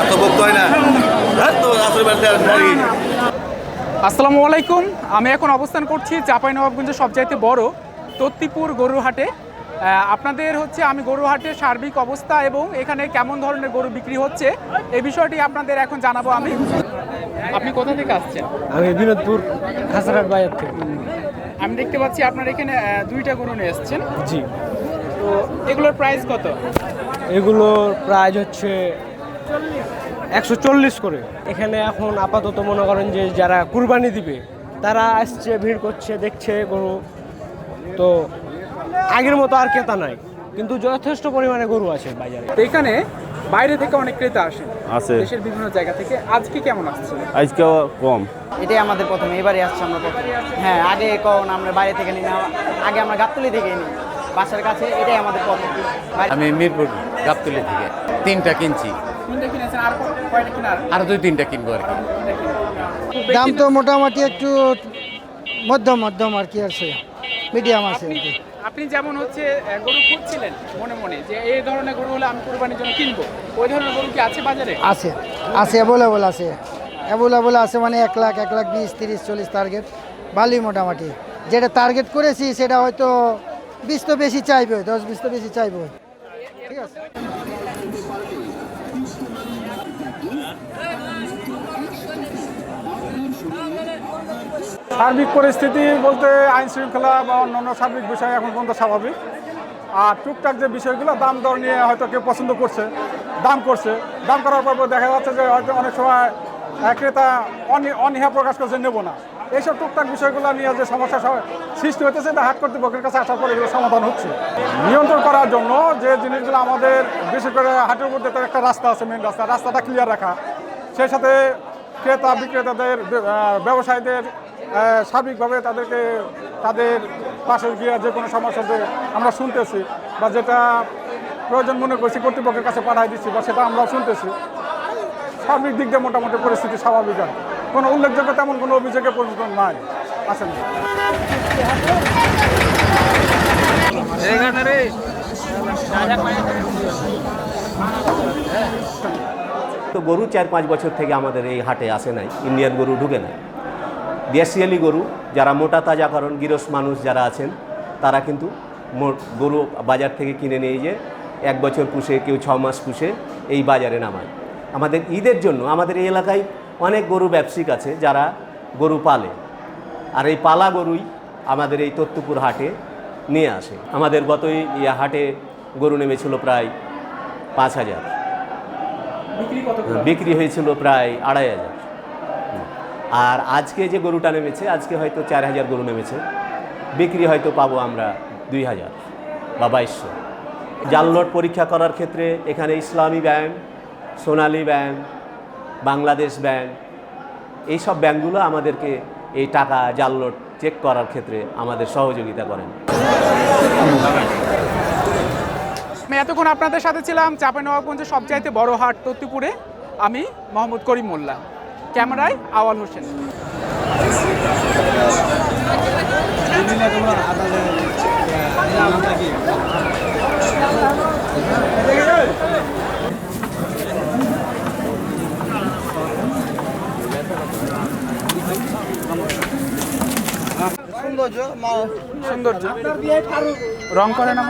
এত হয় না। আসসালামু আলাইকুম। আমি এখন অবস্থান করছি চাপাই নবাবগঞ্জের সবচাইতে বড় তত্তিপুর গরুহাটে আপনাদের হচ্ছে আমি গরুহাটের সার্বিক অবস্থা এবং এখানে কেমন ধরনের গরু বিক্রি হচ্ছে এই বিষয়টি আপনাদের এখন জানাব আমি। আপনি কোথা থেকে আসছেন? আমি বিনোদপুর খাসারহাট বাজার থেকে। আমি দেখতে পাচ্ছি আপনার এখানে দুইটা গরু নিয়ে এসছেন। জি। তো এগুলোর প্রাইস কত? এগুলোর প্রাইস হচ্ছে একশো চল্লিশ করে। এখানে এখন আপাতত মনে করেন যে যারা কুরবানি দিবে তারা আসছে ভিড় করছে দেখছে গরু। তো আগের মতো আর ক্রেতা নাই কিন্তু যথেষ্ট পরিমাণে গরু আছে বাজারে। তো এখানে বাইরে থেকে অনেক ক্রেতা আসে আছে। দেশের বিভিন্ন জায়গা থেকে। আজকে কেমন আসছে? আজকে কম। এটাই আমাদের প্রথম এবারে আসছে আমরা প্রথম। হ্যাঁ আগে কখন আমরা বাইরে থেকে নিই না আগে আমরা গাবতলি থেকে নিই। বাসার কাছে এটাই আমাদের প্রথম। আমি মিরপুর। গাবতলি থেকে তিনটা কিনছি। আর কয়টা কিনার? আর দুই তিনটা কিনবো আর কি। দাম তো মোটামুটি একটু মধ্যম মধ্যম আর কি আছে মিডিয়াম আছে আর আপনি কি। আপনি যেমন হচ্ছে গরু খুঁজছিলেন মনে মনে যে এই ধরনের গরু হলে আমি কোরবানির জন্য কিনবো ওই ধরনের গরু কি আছে বাজারে? আছে আছে অ্যাভেলেবল আছে। অ্যাভেলেবল আছে মানে এক লাখ এক লাখ বিশ তিরিশ চল্লিশ টার্গেট ভালোই মোটামুটি। যেটা টার্গেট করেছি সেটা হয়তো বিশ তো বেশি চাইবে দশ বিশ তো বেশি চাইবে। সার্বিক পরিস্থিতি বলতে আইন শৃঙ্খলা বা অন্যান্য সার্বিক বিষয় এখন পর্যন্ত স্বাভাবিক। আর টুকটাক যে বিষয়গুলো দাম দর নিয়ে হয়তো কেউ পছন্দ করছে, দাম করছে, দাম করার পর দেখা যাচ্ছে যে হয়তো অনেক সময় ক্রেতা অনীহা প্রকাশ করছে, নেব না। এইসব টুকটাক বিষয়গুলো নিয়ে যে সমস্যা সৃষ্টি হতেছে এটা হাট কর্তৃপক্ষের কাছে আসার পরে এগুলো সমাধান হচ্ছে। নিয়ন্ত্রণ করার জন্য যে জিনিসগুলো আমাদের বিশেষ করে হাটের মধ্যে তো একটা রাস্তা আছে মেন রাস্তা। রাস্তাটা ক্লিয়ার রাখা। সেই সাথে ক্রেতা বিক্রেতাদের ব্যবসায়ীদের সার্বিকভাবে তাদেরকে তাদের পাশে গিয়ে যে কোনো সমস্যাতে আমরা শুনতেছি বা যেটা প্রয়োজন মনে করছি কর্তৃপক্ষের কাছে পাঠাই দিচ্ছি বা সেটা আমরা শুনতেছি, সার্বিক দিক দিয়ে মোটামুটি পরিস্থিতি স্বাভাবিক আর কোনো উল্লেখযোগ্য তেমন কোনো অভিযোগে পর্যন্ত নাই। আসেন তো গরু চার পাঁচ বছর থেকে আমাদের এই হাটে আসে নাই, ইন্ডিয়ান গরু ঢুকে নাই। দেশিয়ালি গরু, যারা মোটা তাজা তাজাকরণ গিরস মানুষ যারা আছেন, তারা কিন্তু গরু বাজার থেকে কিনে নিয়ে যে এক বছর পুষে, কেউ ছ মাস পুষে এই বাজারে নামায়। আমাদের ঈদের জন্য, আমাদের এই এলাকায় অনেক গরু ব্যবসায়িক আছে যারা গরু পালে। আর এই পালা গরুই আমাদের এই তত্ত্বপুর হাটে নিয়ে আসে। আমাদের গত এই হাটে গরু নেমেছিল প্রায় পাঁচ হাজার। বিক্রি হয়েছিল প্রায় আড়াই হাজার। আর আজকে যে গরুটা নেমেছে আজকে হয়তো চার হাজার গরু নেমেছে। বিক্রি হয়তো পাবো আমরা দুই হাজার বা বাইশশো জালনোট পরীক্ষা করার ক্ষেত্রে এখানে ইসলামী ব্যায়াম সোনালী ব্যাংক বাংলাদেশ ব্যাংক, এইসব ব্যাংকগুলো আমাদেরকে এই টাকা জালনোট চেক করার ক্ষেত্রে আমাদের সহযোগিতা করেন। আমি এতক্ষণ আপনাদের সাথে ছিলাম চাঁপাইনবাবগঞ্জের সবচাইতে বড় হাট তত্তিপুরে। আমি মোহাম্মদ করিম মোল্লা। ক্যামেরায় আওয়াল হোসেন। সৌন্দর্য রং করে না